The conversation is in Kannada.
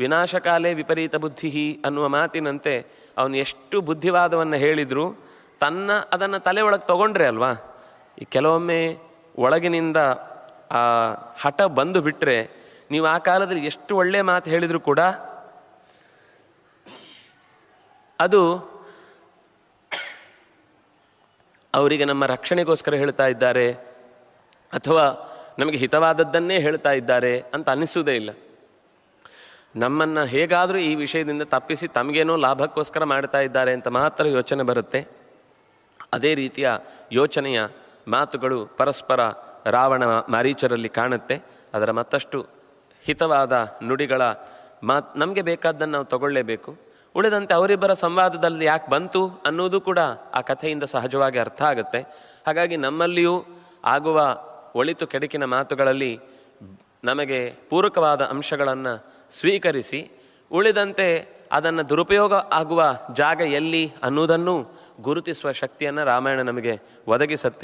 ವಿನಾಶಕಾಲೇ ವಿಪರೀತ ಬುದ್ಧಿ ಅನ್ನುವ ಮಾತಿನಂತೆ ಅವನು ಎಷ್ಟು ಬುದ್ಧಿವಾದವನ್ನು ಹೇಳಿದರೂ ತನ್ನ ಅದನ್ನು ತಲೆ ಒಳಗೆ ತಗೊಂಡ್ರೆ ಅಲ್ವಾ? ಈ ಕೆಲವೊಮ್ಮೆ ಒಳಗಿನಿಂದ ಆ ಹಠ ಬಂದು ಬಿಟ್ಟರೆ ನೀವು ಆ ಕಾಲದಲ್ಲಿ ಎಷ್ಟು ಒಳ್ಳೆಯ ಮಾತು ಹೇಳಿದರೂ ಕೂಡ ಅದು ಅವರಿಗೆ ನಮ್ಮ ರಕ್ಷಣೆಗೋಸ್ಕರ ಹೇಳ್ತಾ ಇದ್ದಾರೆ ಅಥವಾ ನಮಗೆ ಹಿತವಾದದ್ದನ್ನೇ ಹೇಳ್ತಾ ಇದ್ದಾರೆ ಅಂತ ಅನ್ನಿಸುವುದೇ ಇಲ್ಲ. ನಮ್ಮನ್ನು ಹೇಗಾದರೂ ಈ ವಿಷಯದಿಂದ ತಪ್ಪಿಸಿ ತಮಗೇನೋ ಲಾಭಕ್ಕೋಸ್ಕರ ಮಾಡ್ತಾ ಇದ್ದಾರೆ ಅಂತ ಮಾತ್ರ ಯೋಚನೆ ಬರುತ್ತೆ. ಅದೇ ರೀತಿಯ ಯೋಚನೆಯ ಮಾತುಗಳು ಪರಸ್ಪರ ರಾವಣ ಮಾರೀಚರಲ್ಲಿ ಕಾಣುತ್ತೆ. ಅದರ ಮತ್ತಷ್ಟು ಹಿತವಾದ ನುಡಿಗಳ ಮಾತ್ ನಮಗೆ ಬೇಕಾದ್ದನ್ನು ನಾವು ತಗೊಳ್ಳೇಬೇಕು. ಉಳಿದಂತೆ ಅವರಿಬ್ಬರ ಸಂವಾದದಲ್ಲಿ ಯಾಕೆ ಬಂತು ಅನ್ನೋದು ಕೂಡ ಆ ಕಥೆಯಿಂದ ಸಹಜವಾಗಿ ಅರ್ಥ ಆಗುತ್ತೆ. ಹಾಗಾಗಿ ನಮ್ಮಲ್ಲಿಯೂ ಆಗುವ ಒಳಿತು ಕೆಡುಕಿನ ಮಾತುಗಳಲ್ಲಿ ನಮಗೆ ಪೂರಕವಾದ ಅಂಶಗಳನ್ನು ಸ್ವೀಕರಿಸಿ ಉಳಿದಂತೆ ಅದನ್ನು ದುರುಪಯೋಗ ಆಗುವ ಜಾಗ ಎಲ್ಲಿ ಅನ್ನೋದನ್ನು ಗುರುತಿಸುವ ಶಕ್ತಿಯನ್ನು ರಾಮಾಯಣ ನಮಗೆ ಒದಗಿಸುತ್ತೆ.